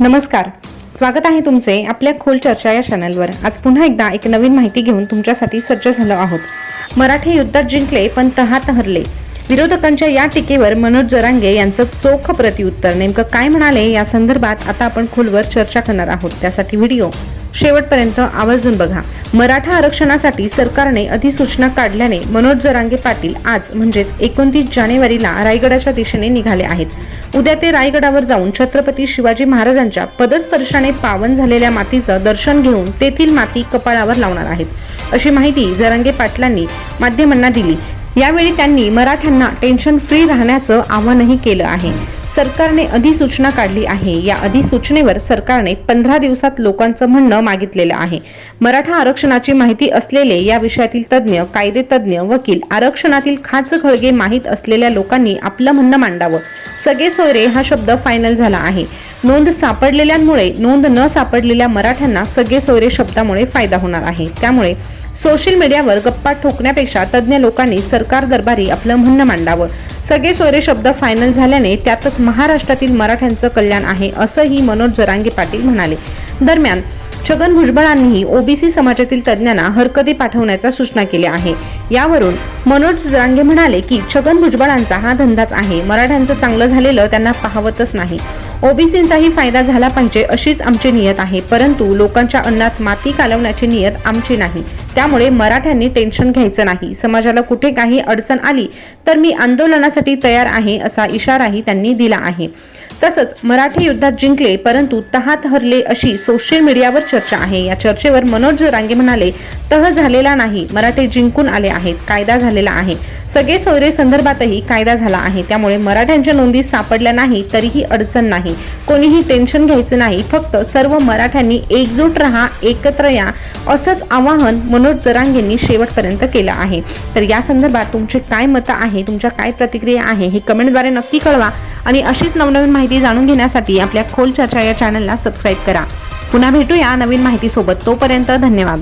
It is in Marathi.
नमस्कार. स्वागत आहे तुमचे आपल्या खोल चर्चा या चॅनलवर आज पुन्हा एकदा एक नवीन माहिती घेऊन तुमच्यासाठी सज्ज झालो आहोत. मराठी युद्धात जिंकले पण तहा हरले. विरोधकांच्या या टीकेवर मनोज जरांगे यांचं चोख प्रतिउत्तर नेमकं काय म्हणाले या संदर्भात आता आपण खोलवर चर्चा करणार आहोत. त्यासाठी व्हिडिओ शेवटपर्यंत आवर्जून बघा. मराठा आरक्षणासाठी सरकारने अधिसूचना काढल्याने मनोज जरांगे पाटील आज म्हणजेच एकोणतीस जानेवारीला रायगडाच्या दिशेने निघाले आहेत. उद्या ते रायगडावर जाऊन छत्रपती शिवाजी महाराजांच्या पदस्पर्शाने पावन झालेल्या मातीचं दर्शन घेऊन तेथील माती कपाळावर लावणार आहेत. अशी माहिती जरांगे पाटलांनी माध्यमांना दिली. यावेळी त्यांनी मराठ्यांना टेन्शन फ्री राहण्याचं आवाहनही केलं आहे. सरकारने अधिसूचना काढली आहे. या अधिसूचनेवर सरकारने पंधरा दिवसात लोकांचं म्हणणं मागितलेलं आहे. मराठा आरक्षणाची माहिती असलेले या विषयातील तज्ज्ञ कायदे तज्ज्ञ वकील आरक्षणातील खाच खळगे माहीत असलेल्या लोकांनी आपलं म्हणणं मांडावं. सगळे सोयरे हा शब्द फायनल झाला आहे. नोंद सापडलेल्यांमुळे नोंद न सापडलेल्या मराठ्यांना सगळे सोयरे शब्दामुळे फायदा होणार आहे. त्यामुळे सोशल मीडियावर गप्पा ठोकण्यापेक्षा तज्ज्ञ लोकांनी सरकार दरबारी आपलं म्हणणं मांडावं. सगळे सोयरे शब्द फायनल झाल्याने त्यातच महाराष्ट्रातील मराठ्यांचं कल्याण आहे असंही मनोज जरांगे पाटील म्हणाले. दरम्यान छगन भुजबळांनीही ओबीसी समाजातील तज्ज्ञांना हरकती पाठवण्याच्या सूचना केल्या आहे. यावरून मनोज जरांगे म्हणाले की छगन भुजबळांचा हा धंदाच आहे. मराठ्यांचं चांगलं झालेलं त्यांना पाहवतच नाही. ओबीसींचाही फायदा झाला पाहिजे अशीच आमची नियत आहे. परंतु लोकांच्या अन्नात माती कालवण्याची नियत आमची नाही. त्यामुळे मराठ्यांनी टेन्शन घ्यायचं नाही. समाजाला कुठे काही अडचण आली तर मी आंदोलनासाठी तयार आहे असा इशाराही त्यांनी दिला आहे. तसंच मराठी युद्धात जिंकले परंतु तहात हरले अशी सोशल मीडियावर चर्चा आहे. या चर्चेवर मनोज रांगे म्हणाले तह झालेला नाही मराठे जिंकून आले आहेत कायदा झालेला आहे. सगळे सोयरे संदर्भातही कायदा झाला आहे. त्यामुळे मराठ्यांच्या नोंदी सापडल्या नाही तरीही अडचण नाही. कोणीही टेन्शन घ्यायचं नाही. फक्त सर्व मराठ्यांनी एकजूट राहा एकत्र या असंच आवाहन मनोज जरांगेंनी शेवटपर्यंत केलं आहे. तर या संदर्भात तुमचे काय मतं आहे? तुमच्या काय प्रतिक्रिया आहे? हे कमेंटद्वारे नक्की कळवा. आणि अशीच नवनवीन माहिती जाणून घेण्यासाठी आपल्या खोल चर्चा या चॅनलला सबस्क्राईब करा. पुन्हा भेटूया नवीन माहितीसोबत. तोपर्यंत धन्यवाद.